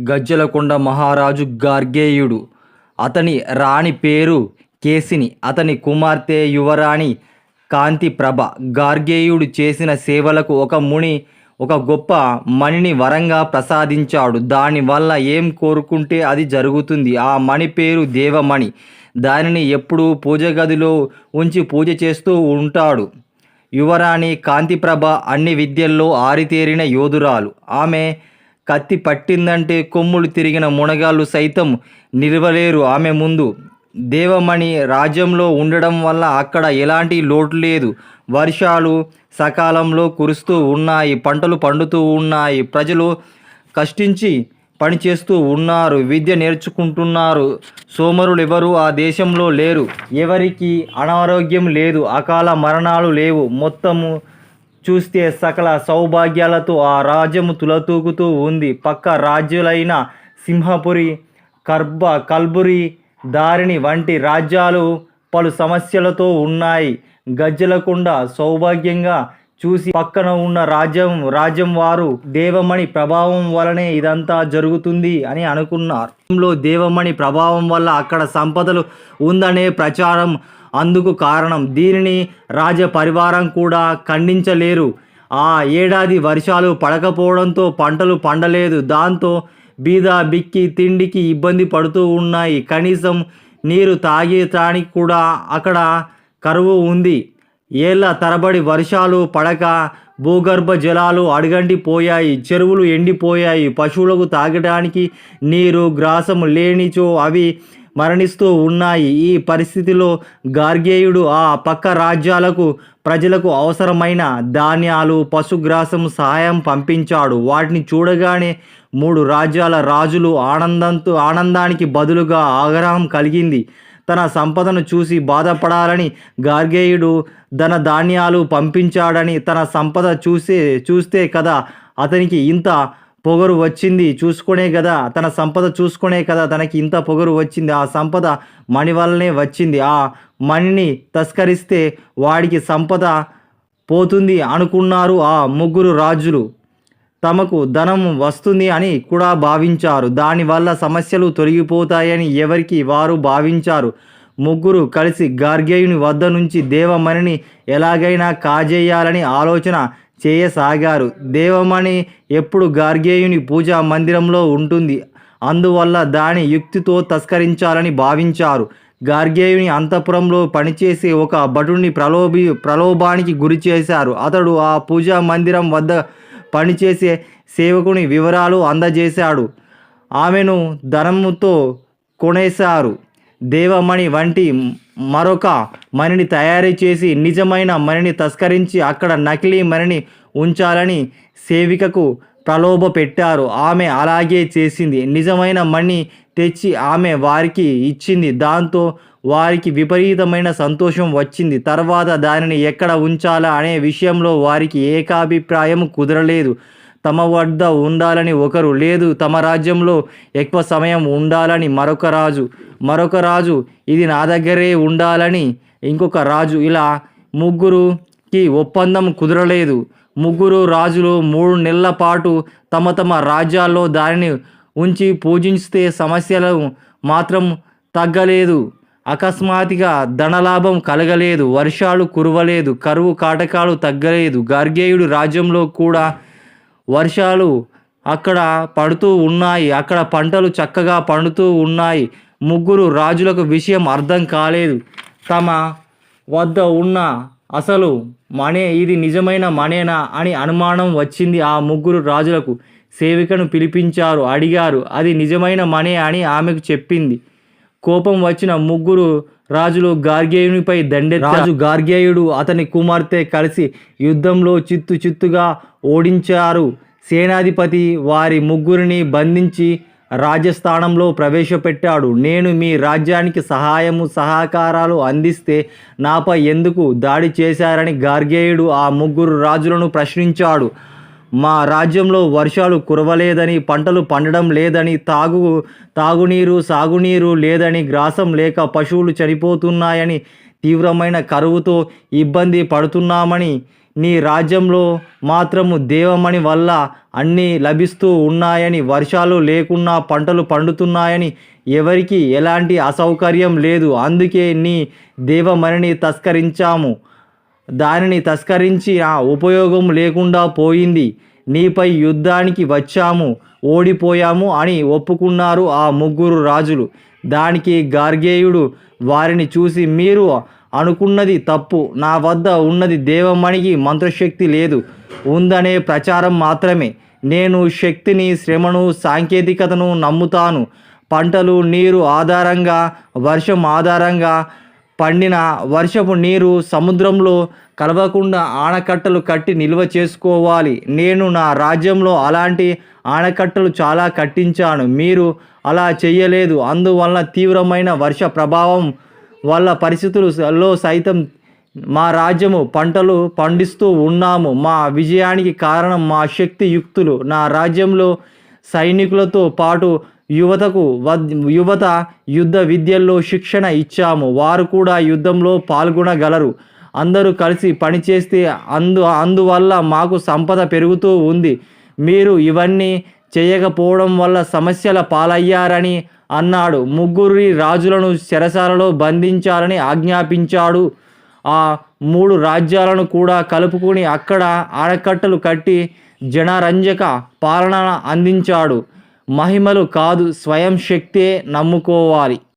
గజ్జలకొండ మహారాజు గార్గేయుడు. అతని రాణి పేరు కేసిని అతని కుమార్తె యువరాణి కాంతిప్రభ. గార్గేయుడు చేసిన సేవలకు ఒక ముని ఒక గొప్ప మణిని వరంగా ప్రసాదించాడు. దానివల్ల ఏం కోరుకుంటే అది జరుగుతుంది. ఆ మణి పేరు దేవమణి. దానిని ఎప్పుడూ పూజ గదిలో ఉంచి పూజ చేస్తూ ఉంటాడు. యువరాణి కాంతిప్రభ అన్ని విద్యల్లో ఆరితేరిన యోధురాలు. ఆమె కత్తి పట్టిందంటే కొమ్ములు తిరిగిన మునగాళ్ళు సైతం నిలవలేరు ఆమె ముందు. దేవమణి రాజ్యంలో ఉండడం వల్ల అక్కడ ఎలాంటి లోటు లేదు. వర్షాలు సకాలంలో కురుస్తూ ఉన్నాయి పంటలు పండుతూ ఉన్నాయి. ప్రజలు కష్టించి పనిచేస్తూ ఉన్నారు విద్య నేర్చుకుంటున్నారు. సోమరులు ఎవరు ఆ దేశంలో లేరు. ఎవరికి అనారోగ్యం లేదు. అకాల మరణాలు లేవు. మొత్తము చూస్తే సకల సౌభాగ్యాలతో ఆ రాజ్యము తులతూగుతూ ఉంది. పక్క రాజ్యులైన సింహపురి కర్బ కల్బురి దారిణి వంటి రాజ్యాలు పలు సమస్యలతో ఉన్నాయి. గజ్జలకుండా సౌభాగ్యంగా చూసి పక్కన ఉన్న రాజ్యం రాజ్యం వారు దేవమణి ప్రభావం వలనే ఇదంతా జరుగుతుంది అని అనుకున్నారు. దేవమణి ప్రభావం వల్ల అక్కడ సంపదలు ఉందనే ప్రచారం అందుకు కారణం దీనిని రాజ పరివారం కూడా ఖండించలేరు. ఆ ఏడాది వర్షాలు పడకపోవడంతో పంటలు పండలేదు. దాంతో బీద బిక్కి తిండికి ఇబ్బంది పడుతూ ఉన్నాయి. కనీసం నీరు తాగేటానికి కూడా అక్కడ కరువు ఉంది. ఏళ్ళ తరబడి వర్షాలు పడక భూగర్భ జలాలు అడగంటిపోయాయి. చెరువులు ఎండిపోయాయి. పశువులకు తాగడానికి నీరు గ్రాసం లేనిచో అవి మరణిస్తూ ఉన్నాయి. ఈ పరిస్థితిలో గార్గేయుడు ఆ పక్క రాజ్యాలకు ప్రజలకు అవసరమైన ధాన్యాలు పశుగ్రాసం సహాయం పంపించాడు. వాటిని చూడగానే మూడు రాజ్యాల రాజులు ఆనందంతో ఆనందానికి బదులుగా ఆగ్రహం కలిగింది. తన సంపదను చూసి బాధపడాలని గార్గేయుడు ధన ధాన్యాలు పంపించాడని తన సంపద చూసే చూస్తే కదా అతనికి ఇంత పొగరు వచ్చింది చూసుకునే కదా తన సంపద చూసుకునే కదా తనకి ఇంత పొగరు వచ్చింది ఆ సంపద మణి వల్లనే వచ్చింది. ఆ మణిని తస్కరిస్తే వాడికి సంపద పోతుంది అనుకున్నారు ఆ ముగ్గురు రాజులు. తమకు ధనం వస్తుంది అని కూడా భావించారు. దానివల్ల సమస్యలు తొలగిపోతాయని ఎవరికి వారు భావించారు. ముగ్గురు కలిసి గార్గేయుని వద్ద నుంచి దేవమణిని ఎలాగైనా కాజేయాలని ఆలోచన చేయసాగారు. దేవమణి ఎప్పుడు గార్గేయుని పూజా మందిరంలో ఉంటుంది. అందువల్ల దాని యుక్తితో తస్కరించాలని భావించారు. గార్గేయుని అంతఃపురంలో పనిచేసే ఒక భటుని ప్రలోభి ప్రలోభానికి గురి చేశారు. అతడు ఆ పూజా మందిరం వద్ద పనిచేసే సేవకుని వివరాలు అందజేశాడు. ఆమెను ధనముతో కొనేశారు. దేవమణి వంటి మరొక మణిని తయారు చేసి నిజమైన మణిని తస్కరించి అక్కడ నకిలీ మణిని ఉంచాలని సేవికకు ప్రలోభ పెట్టారు. ఆమె అలాగే చేసింది. నిజమైన మణి తెచ్చి ఆమె వారికి ఇచ్చింది. దాంతో వారికి విపరీతమైన సంతోషం వచ్చింది. తర్వాత దానిని ఎక్కడ ఉంచాలా అనే విషయంలో వారికి ఏకాభిప్రాయం కుదరలేదు. తమ వద్ద ఉండాలని ఒకరు లేదు. తమ రాజ్యంలో ఎక్కువ సమయం ఉండాలని మరొక రాజు. మరొక రాజు ఇది నా దగ్గరే ఉండాలని ఇంకొక రాజు. ఇలా ముగ్గురుకి ఒప్పందం కుదరలేదు. ముగ్గురు రాజులు మూడు నెలల పాటు తమ తమ రాజ్యాల్లో దానిని ఉంచి పూజిస్తే సమస్యలు మాత్రం తగ్గలేదు. అకస్మాత్తుగా ధనలాభం కలగలేదు. వర్షాలు కురవలేదు. కరువు కాటకాలు తగ్గలేదు. గార్గేయుడు రాజ్యంలో కూడా వర్షాలు అక్కడ పడుతూ ఉన్నాయి. అక్కడ పంటలు చక్కగా పండుతూ ఉన్నాయి. ముగ్గురు రాజులకు విషయం అర్థం కాలేదు. తమ వద్ద ఉన్న అసలు మనే ఇది నిజమైన మనేనా అని అనుమానం వచ్చింది ఆ ముగ్గురు రాజులకు. సేవికను పిలిపించారు అడిగారు అది నిజమైన మనే అని ఆమెకు చెప్పింది. కోపం వచ్చిన ముగ్గురు రాజులు గార్గేయునిపై దండె రాజు గార్గేయుడు అతని కుమార్తె కలిసి యుద్ధంలో చిత్తు చిత్తుగా ఓడించారు. సేనాధిపతి వారి ముగ్గురిని బంధించి రాజస్థానంలో ప్రవేశపెట్టాడు. నేను మీ రాజ్యానికి సహాయము సహకారాలు అందిస్తే నాపై ఎందుకు దాడి చేశారని గార్గేయుడు ఆ ముగ్గురు రాజులను ప్రశ్నించాడు. మా రాజ్యంలో వర్షాలు కురవలేదని పంటలు పండడం లేదని తాగు తాగునీరు సాగునీరు లేదని గ్రాసం లేక పశువులు చనిపోతున్నాయని తీవ్రమైన కరువుతో ఇబ్బంది పడుతున్నామని నీ రాజ్యంలో మాత్రము దేవమణి వల్ల అన్నీ లభిస్తూ ఉన్నాయని వర్షాలు లేకున్నా పంటలు పండుతున్నాయని ఎవరికి ఎలాంటి అసౌకర్యం లేదు. అందుకే నీ దేవమణిని తస్కరించాము. దానిని తస్కరించి ఆ ఉపయోగం లేకుండా పోయింది. నీపై యుద్ధానికి వచ్చాము ఓడిపోయాము అని ఒప్పుకున్నారు ఆ ముగ్గురు రాజులు. దానికి గార్గేయుడు వారిని చూసి మీరు అనుకున్నది తప్పు. నా వద్ద ఉన్నది దేవమణికి మంత్రశక్తి లేదు. ఉందనే ప్రచారం మాత్రమే. నేను శక్తిని శ్రమను సాంకేతికతను నమ్ముతాను. పంటలు నీరు ఆధారంగా వర్షం ఆధారంగా పండిన వర్షపు నీరు సముద్రంలో కలవకుండా ఆనకట్టలు కట్టి నిల్వ చేసుకోవాలి. నేను నా రాజ్యంలో అలాంటి ఆనకట్టలు చాలా కట్టించాను. మీరు అలా చేయలేదు. అందువలన తీవ్రమైన వర్ష ప్రభావం వల్ల పరిస్థితులలో సైతం మా రాజ్యము పంటలు పండిస్తూ ఉన్నాము. మా విజయానికి కారణం మా శక్తి యుక్తులు నా రాజ్యంలో సైనికులతో పాటు యువతకు వద్ యువత యుద్ధ విద్యల్లో శిక్షణ ఇచ్చాము. వారు కూడా యుద్ధంలో పాల్గొనగలరు. అందరూ కలిసి పనిచేస్తే అందు అందువల్ల మాకు సంపద పెరుగుతూ ఉంది. మీరు ఇవన్నీ చేయకపోవడం వల్ల సమస్యల పాలయ్యారని అన్నాడు. ముగ్గురి రాజులను చెరసాలలో బంధించాలని ఆజ్ఞాపించాడు. ఆ మూడు రాజ్యాలను కూడా కలుపుకొని అక్కడ ఆనకట్టలు కట్టి జనరంజక పాలన అందించాడు. మహిమలు కాదు స్వయం శక్తే నమ్ముకోవాలి.